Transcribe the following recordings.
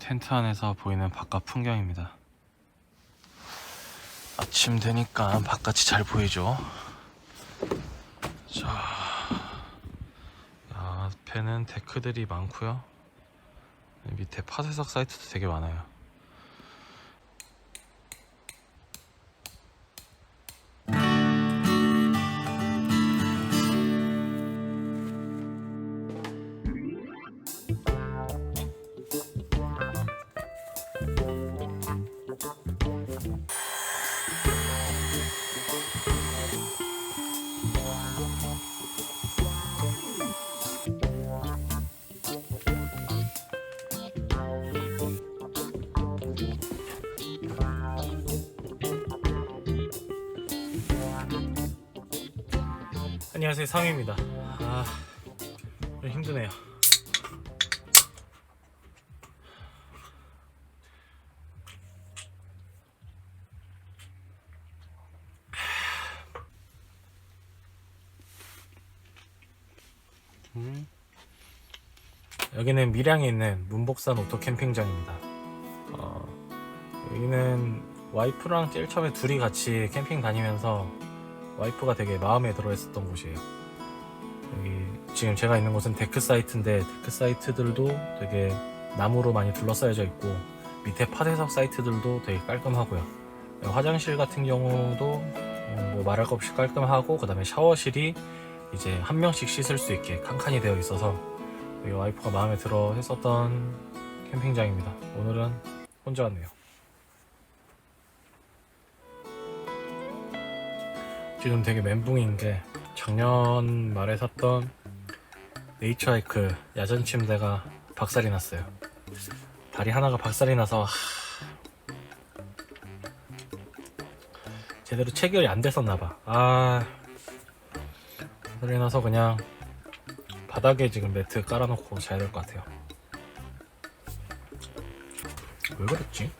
텐트 안에서 보이는 바깥 풍경입니다. 아침 되니까 바깥이 잘 보이죠. 자, 앞에는 데크들이 많고요. 밑에 파쇄석 사이트도 되게 많아요. 안녕하세요 상입니다. 아좀 힘드네요. 음. 여기는 밀양에 있는 문복산 오토 캠핑장입니다. 어, 여기는 와이프랑 제일 처음에 둘이 같이 캠핑 다니면서 와이프가 되게 마음에 들어 했었던 곳이에요. 여기 지금 제가 있는 곳은 데크 사이트인데 데크 사이트들도 되게 나무로 많이 둘러싸여져 있고 밑에 파쇄석 사이트들도 되게 깔끔하고요. 화장실 같은 경우도 음, 뭐 말할 것 없이 깔끔하고 그 다음에 샤워실이 이제 한 명씩 씻을 수 있게 칸칸이 되어 있어서 와이프가 마음에 들어 했었던 캠핑장입니다. 오늘은 혼자 왔네요. 지금 되게 멘붕인 게 작년 말에 샀던 네이처하이크 야전 침대가 박살이 났어요. 다리 하나가 박살이 나서 하... 제대로 체결이 안 됐었나 봐. 아 박살이 나서 그냥 바닥에 지금 매트 깔아놓고 자야 될 것 같아요. 왜 그랬지?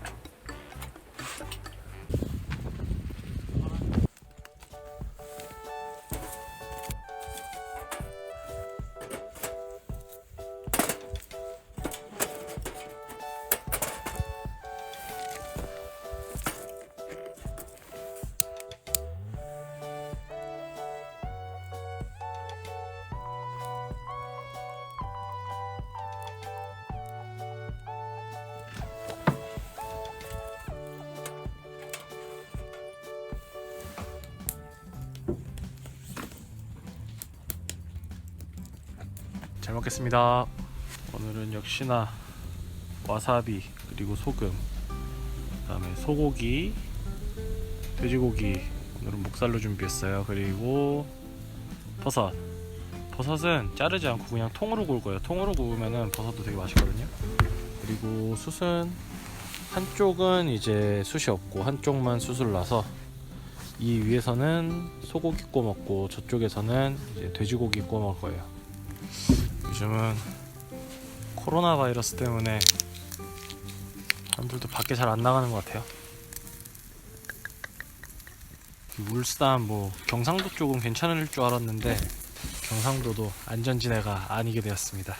잘 먹겠습니다. 오늘은 역시나 와사비 그리고 소금, 그다음에 소고기, 돼지고기 오늘은 목살로 준비했어요. 그리고 버섯. 버섯은 자르지 않고 그냥 통으로 구울 거예요. 통으로 구우면은 버섯도 되게 맛있거든요. 그리고 숯은 한쪽은 이제 숯이 없고 한쪽만 숯을 놔서 이 위에서는 소고기 구워 먹고 저쪽에서는 이제 돼지고기 구워 먹을 거예요. 요즘은 코로나 바이러스 때문에 사람들도 밖에 잘 안 나가는 것 같아요. 울산 뭐 경상도 쪽은 괜찮을 줄 알았는데 경상도도 안전지대가 아니게 되었습니다.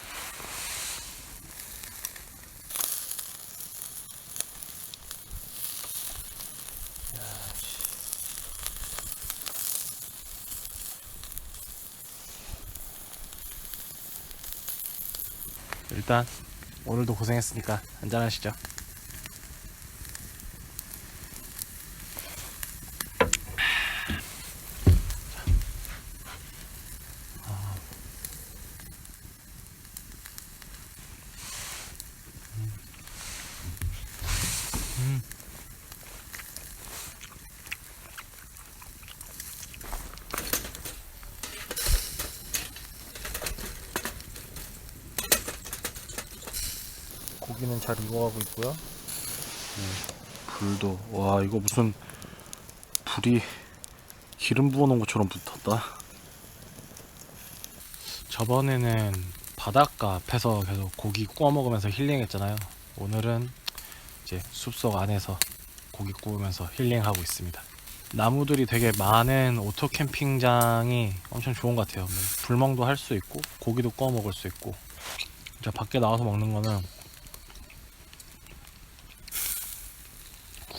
일단 오늘도 고생했으니까 한잔하시죠. 고기는 잘 익어가고 있고요. 네, 불도 와 이거 무슨 불이 기름 부어놓은 것처럼 붙었다. 저번에는 바닷가 앞에서 계속 고기 구워 먹으면서 힐링했잖아요. 오늘은 이제 숲속 안에서 고기 구우면서 힐링하고 있습니다. 나무들이 되게 많은 오토 캠핑장이 엄청 좋은 것 같아요. 뭐 불멍도 할 수 있고 고기도 구워 먹을 수 있고. 진짜 밖에 나와서 먹는 거는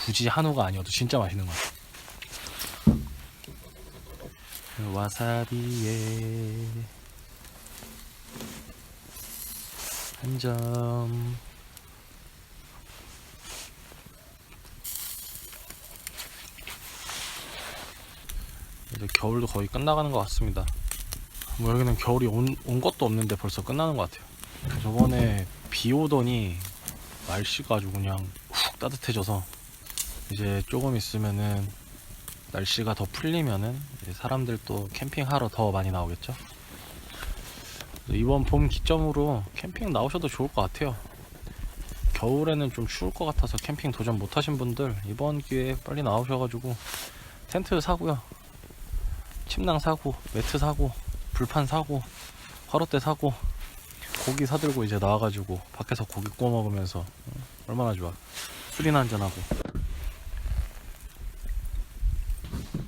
굳이 한우가 아니어도 진짜 맛있는 것 같아요. 그 와사비에 한 점. 이제 겨울도 거의 끝나가는 것 같습니다. 뭐 여기는 겨울이 온, 온 것도 없는데 벌써 끝나는 것 같아요. 저번에 비 오더니 날씨가 아주 그냥 훅 따뜻해져서 이제 조금 있으면은 날씨가 더 풀리면은 이제 사람들도 캠핑하러 더 많이 나오겠죠. 이번 봄 기점으로 캠핑 나오셔도 좋을 것 같아요. 겨울에는 좀 추울 것 같아서 캠핑 도전 못 하신 분들 이번 기회에 빨리 나오셔가지고 텐트 사고요. 침낭 사고, 매트 사고, 불판 사고, 화롯대 사고, 고기 사들고 이제 나와가지고 밖에서 고기 구워 먹으면서 어, 얼마나 좋아. 술이나 한잔하고.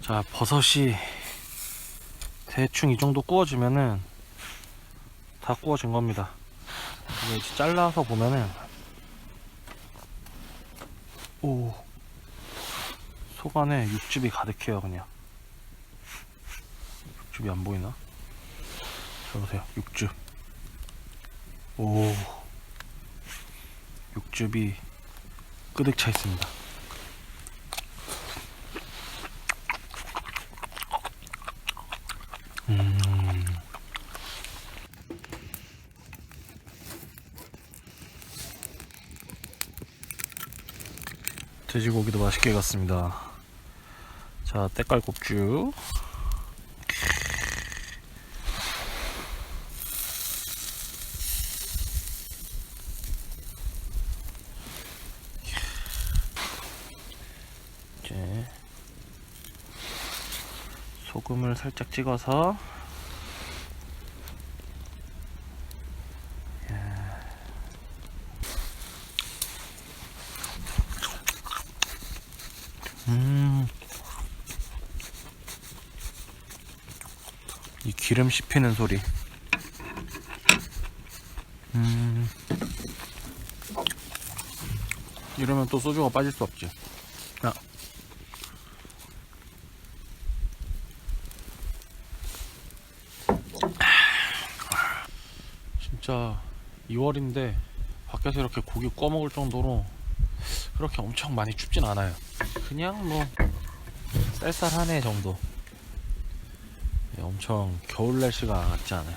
자, 버섯이 대충 이 정도 구워지면은 다 구워진 겁니다. 이제 잘라서 보면은 오 속 안에 육즙이 가득해요 그냥 육즙이 안 보이나? 자 보세요 육즙 오 육즙이 끄득 차 있습니다 돼지고기도 맛있게 익었습니다. 자, 때깔국주. 이제 소금을 살짝 찍어서 음. 이 기름 씹히는 소리. 음. 이러면 또 소주가 빠질 수 없지. 야. 진짜 2월인데 밖에서 이렇게 고기 구워 먹을 정도로 그렇게 엄청 많이 춥진 않아요. 그냥 뭐 쌀쌀하네 정도. 예, 엄청 겨울 날씨가 같지 않아요.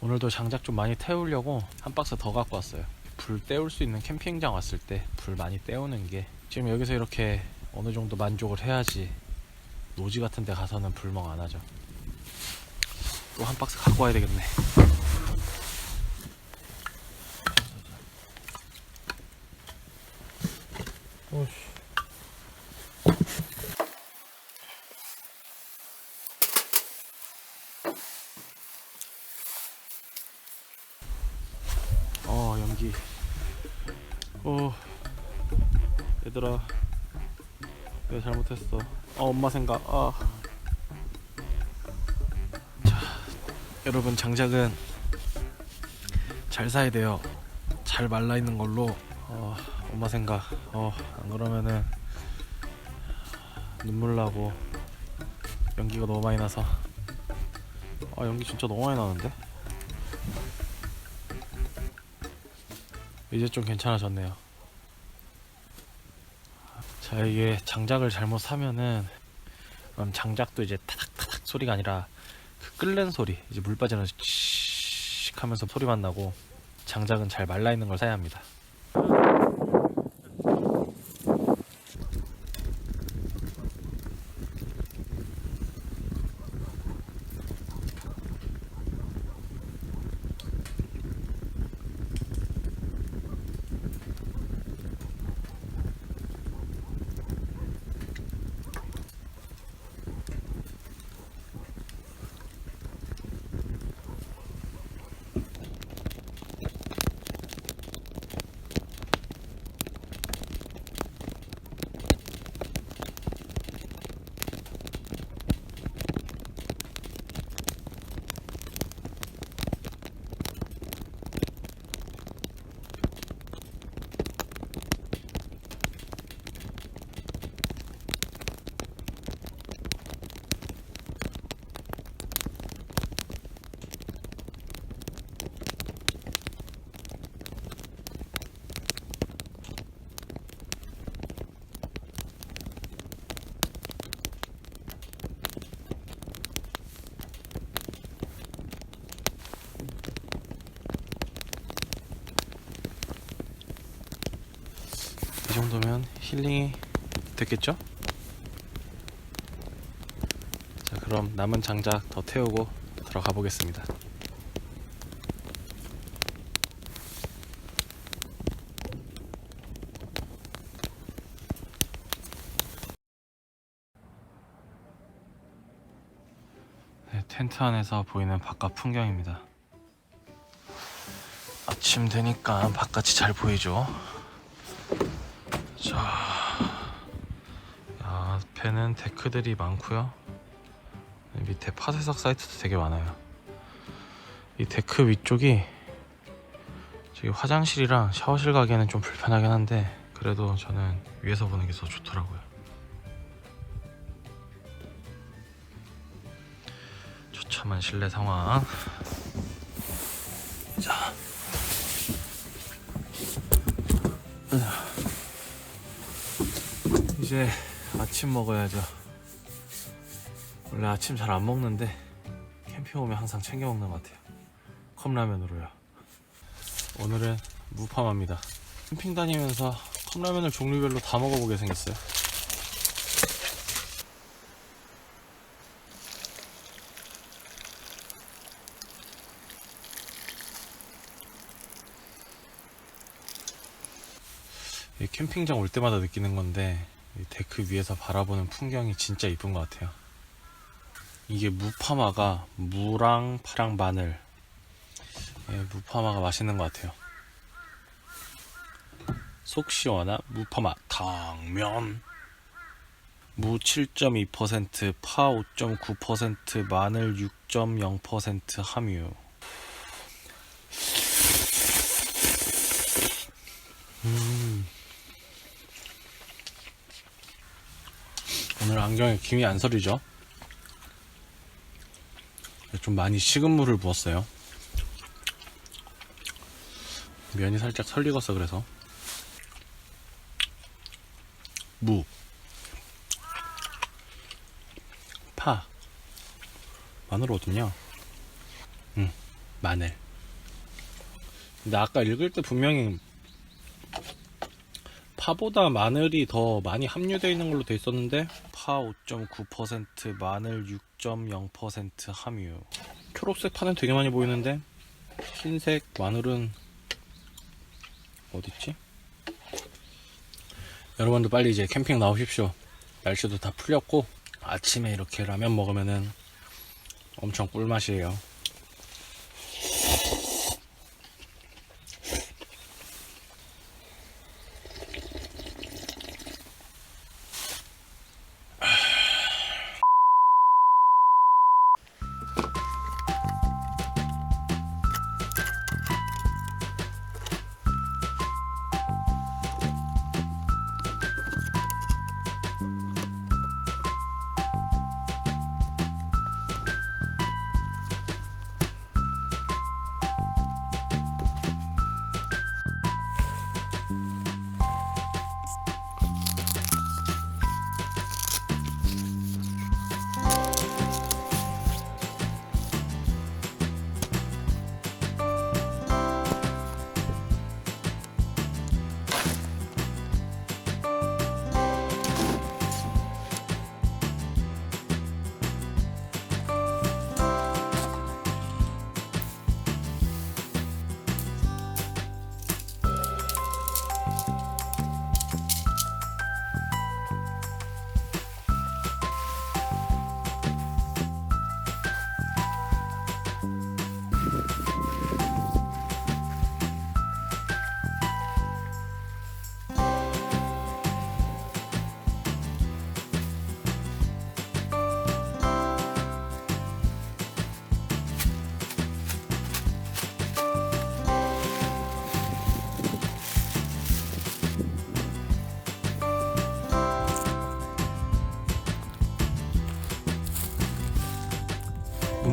오늘도 장작 좀 많이 태우려고 한 박스 더 갖고 왔어요. 불 때울 수 있는 캠핑장 왔을 때 불 많이 때우는 게 지금 여기서 이렇게 어느 정도 만족을 해야지 노지 같은 데 가서는 불멍 안 하죠. 또 한 박스 갖고 와야 되겠네. 오씨. 어 연기. 어 얘들아 내가 잘못했어. 어 엄마 생각. 아. 자 여러분 장작은 잘 사야 돼요. 잘 말라 있는 걸로. 어, 엄마 생각. 어, 안 그러면은 눈물 나고 연기가 너무 많이 나서. 아, 연기 진짜 너무 많이 나는데? 이제 좀 괜찮아졌네요. 자, 이게 장작을 잘못 사면은 그럼 장작도 이제 타닥타닥 소리가 아니라 그 끓는 소리, 이제 물 빠지는 씩 하면서 소리만 나고 장작은 잘 말라 있는 걸 사야 합니다. 정도면 힐링이 됐겠죠? 자, 그럼 남은 장작 더 태우고 들어가 보겠습니다. 네, 텐트 안에서 보이는 바깥 풍경입니다. 아침 되니까 바깥이 잘 보이죠. 자, 앞에는 데크들이 많고요. 밑에 파쇄석 사이트도 되게 많아요. 이 데크 위쪽이 저기 화장실이랑 샤워실 가기에는 좀 불편하긴 한데 그래도 저는 위에서 보는 게 더 좋더라고요. 처참한 실내 상황. 자. 이제 아침 먹어야죠. 원래 아침 잘 안 먹는데 캠핑 오면 항상 챙겨 먹는 것 같아요. 컵라면으로요. 오늘은 무파마입니다. 캠핑 다니면서 컵라면을 종류별로 다 먹어보게 생겼어요. 이 캠핑장 올 때마다 느끼는 건데 이 데크 위에서 바라보는 풍경이 진짜 이쁜 것 같아요. 이게 무파마가 무랑 파랑 마늘 예, 무파마가 맛있는 것 같아요. 속 시원한 무파마 당면 무 7.2%, 파 5.9%, 마늘 6.0% 함유. 음. 오늘 안경에 김이 안 서리죠? 좀 많이 식은 물을 부었어요. 면이 살짝 설리겠어 그래서 무, 파, 마늘 어딨냐? 응, 마늘. 근데 아까 읽을 때 분명히 파보다 마늘이 더 많이 함유되어 있는 걸로 돼 있었는데 파 5.9% 마늘 6.0% 함유. 초록색 파는 되게 많이 보이는데 흰색 마늘은 어딨지? 여러분도 빨리 이제 캠핑 나오십시오. 날씨도 다 풀렸고 아침에 이렇게 라면 먹으면은 엄청 꿀맛이에요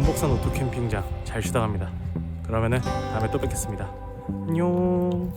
문복산 오토 캠핑장 잘 쉬다 갑니다. 그러면은 다음에 또 뵙겠습니다. 안녕.